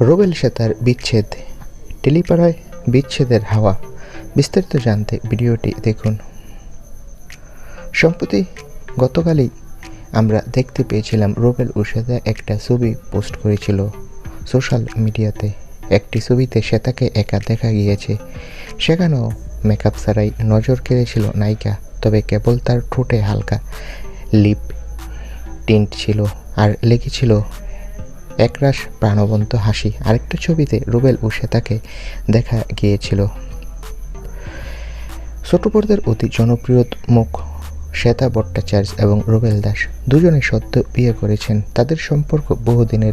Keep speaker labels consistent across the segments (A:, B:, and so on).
A: রোবেল সেতার বিচ্ছেদ, টেলিপাড়ায় বিচ্ছেদের হাওয়া। বিস্তারিত জানতে ভিডিওটি দেখুন। সম্প্রতি গতকালই আমরা দেখতে পেয়েছিলাম রোবেল উষেদা একটা ছবি পোস্ট করেছিল সোশ্যাল মিডিয়াতে। একটি ছবিতে শ্বেতাকে একা দেখা গিয়েছে। সেখানেও মেকআপ ছাড়াই নজর কেড়েছিল নায়িকা, তবে কেবল তার ঠোঁটে হালকা লিপ টিন্ট ছিল আর লেগেছিল একরাশ প্রাণবন্ত হাসি। আরেকটা ছবিতে রুবেল ও শ্বেতাকে দেখা গিয়েছিল। ছোট পর্দার অতি জনপ্রিয় মুখ শ্বেতা ভট্টাচার্য এবং রুবেল দাস দুজনে সদ্য বিয়ে করেছেন। তাদের সম্পর্ক বহুদিনের।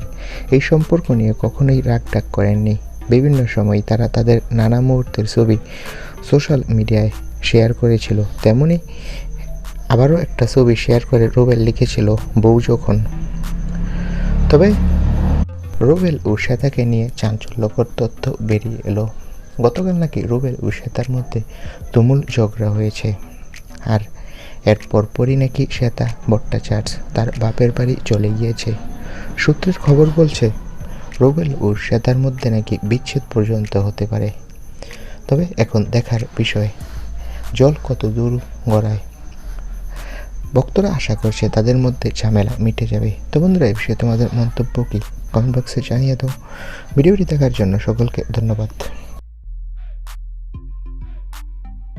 A: এই সম্পর্ক নিয়ে কখনোই রাগ ডাক করেননি। বিভিন্ন সময় তারা তাদের নানা মুহূর্তের ছবি সোশ্যাল মিডিয়ায় শেয়ার করেছিল। তেমনি আবারও একটা ছবি শেয়ার করে রুবেল লিখেছিল, বউ যখন। তবে রুবেল ও শ্বেতাকে নিয়ে চাঞ্চল্যকর তথ্য বেরিয়ে এলো। গতকাল নাকি রুবেল ও শ্বেতার মধ্যে তুমুল ঝগড়া হয়েছে। আর এর পরপরই নাকি শ্বেতা ভট্টাচার্য তার বাপের বাড়ি চলে গিয়েছে। সূত্রের খবর বলছে, রুবেল ও শ্বেতার মধ্যে নাকি বিচ্ছেদ পর্যন্ত হতে পারে। তবে এখন দেখার বিষয়, জল কত দূর গড়ায়? ভক্তরা আশা করছে তাদের মধ্যে ঝামেলা মিটে যাবে। তো বন্ধুরা, এই বিষয়ে তোমাদের মন্তব্য কি? কমেন্ট বক্সে জানিয়ে দাও। ভিডিওটি দেখার জন্য সকলকে ধন্যবাদ।